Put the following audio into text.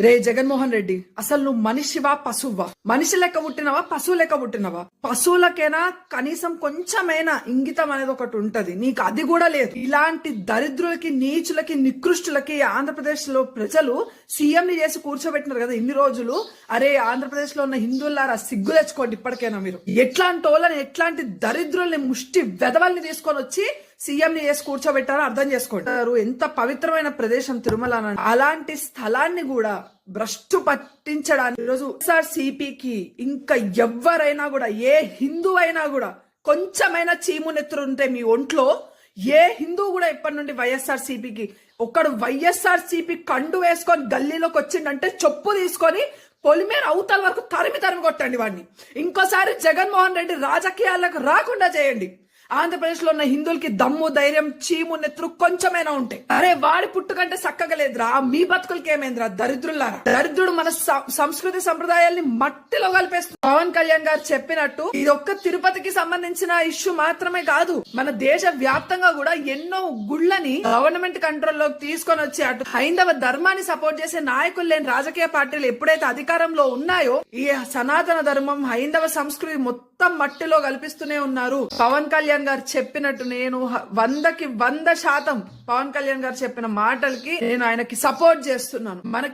రే జగన్మోహన్ రెడ్డి అసలు నువ్వు మనిషివా పశువా? మనిషి లెక్క పుట్టినవా పశువు లెక్క పుట్టినవా? పశువులకైనా కనీసం కొంచెమైనా ఇంగితం అనేది ఒకటి ఉంటది. నీకు అది కూడా లేదు. ఇలాంటి దరిద్రులకి నీచులకి నికృష్టులకి ఆంధ్రప్రదేశ్లో ప్రజలు సీఎం ని చేసి కూర్చోబెట్టినారు కదా ఇన్ని రోజులు. అరే ఆంధ్రప్రదేశ్లో ఉన్న హిందువులారా సిగ్గు తెచ్చుకోండి ఇప్పటికైనా మీరు. ఎట్లాంటి వాళ్ళని ఎట్లాంటి దరిద్రుల్ని ముష్టి వెదవల్ని తీసుకొని వచ్చి సీఎం ని చేసి కూర్చోబెట్టారో అర్థం చేసుకోండి. ఎంత పవిత్రమైన ప్రదేశం తిరుమల అలాంటి స్థలాన్ని కూడా భ్రష్టు పట్టించడానికి ఈరోజు సిపికి ఇంకా ఎవ్వరైనా కూడా ఏ హిందూ అయినా కూడా కొంచెమైనా చీము నెత్తురుంటే మీ ఒంట్లో ఏ హిందూ కూడా ఇప్పటి నుండి వైఎస్ఆర్ సిపికి ఒక్కడు వైఎస్ఆర్ సిపి కండు వేసుకొని గల్లీలోకి వచ్చిండంటే చెప్పు తీసుకొని పొలిమేర అవతల వరకు తరిమి తరిమి కొట్టండి వాడిని ఇంకోసారి జగన్మోహన్ రెడ్డి రాజకీయాలకు రాకుండా చేయండి. ఆంధ్రప్రదేశ్లో ఉన్న హిందువులకి దమ్ము ధైర్యం చీము నెత్తురు కొంచెమైనా ఉంటాయి అరే వాడి పుట్టుకంటే చక్కగా లేదురా. మీ బతుకులకి ఏమైందిరా దరిద్రులారా దరిద్రుడు మన సంస్కృతి సంప్రదాయాల్ని మట్టిలో కలిపేస్తుంది పవన్ కళ్యాణ్ గారు చెప్పినట్టు ఇది ఒక్క తిరుపతికి సంబంధించిన ఇష్యూ మాత్రమే కాదు. మన దేశ వ్యాప్తంగా కూడా ఎన్నో గుళ్ళని గవర్నమెంట్ కంట్రోల్లోకి తీసుకొని వచ్చి అటు హైందవ ధర్మాన్ని సపోర్ట్ చేసే నాయకులు లేని రాజకీయ పార్టీలు ఎప్పుడైతే అధికారంలో ఉన్నాయో ఈ సనాతన ధర్మం హైందవ సంస్కృతి మొత్తం మట్టిలో కల్పిస్తూనే ఉన్నారు పవన్ కళ్యాణ్ గారు చెప్పినట్టు నేను వందకి వంద శాతం పవన్ కళ్యాణ్ గారు చెప్పిన మాటలకి నేను ఆయనకి సపోర్ట్ చేస్తున్నాను. మనకి